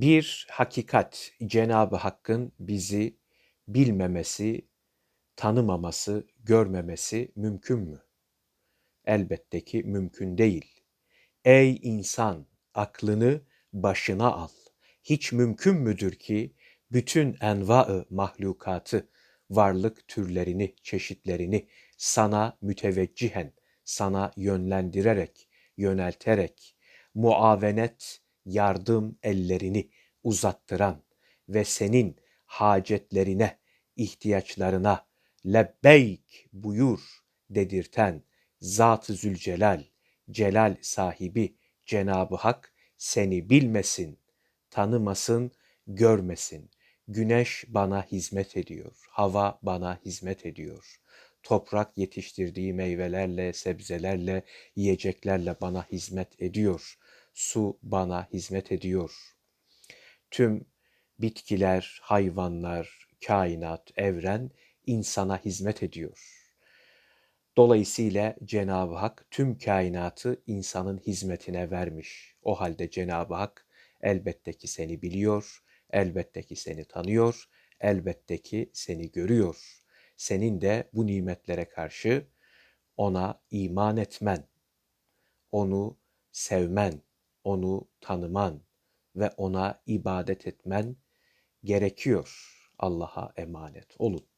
Bir hakikat Cenab-ı Hakk'ın bizi bilmemesi, tanımaması, görmemesi mümkün mü? Elbette ki mümkün değil. Ey insan, aklını başına al. Hiç mümkün müdür ki bütün enva-ı mahlukatı, varlık türlerini, çeşitlerini sana müteveccihen, sana yönlendirerek, yönelterek, muavenet, yardım ellerini uzattıran ve senin hacetlerine, ihtiyaçlarına lebbeyk buyur dedirten Zat-ı Zülcelal, celal sahibi Cenab-ı Hak seni bilmesin, tanımasın, görmesin. Güneş bana hizmet ediyor, hava bana hizmet ediyor. Toprak yetiştirdiği meyvelerle, sebzelerle, yiyeceklerle bana hizmet ediyor. Su bana hizmet ediyor. Tüm bitkiler, hayvanlar, kainat, evren insana hizmet ediyor. Dolayısıyla Cenab-ı Hak tüm kainatı insanın hizmetine vermiş. O halde Cenab-ı Hak elbette ki seni biliyor, elbette ki seni tanıyor, elbette ki seni görüyor. Senin de bu nimetlere karşı ona iman etmen, onu sevmen, onu tanıman ve ona ibadet etmen gerekiyor. Allah'a emanet olun.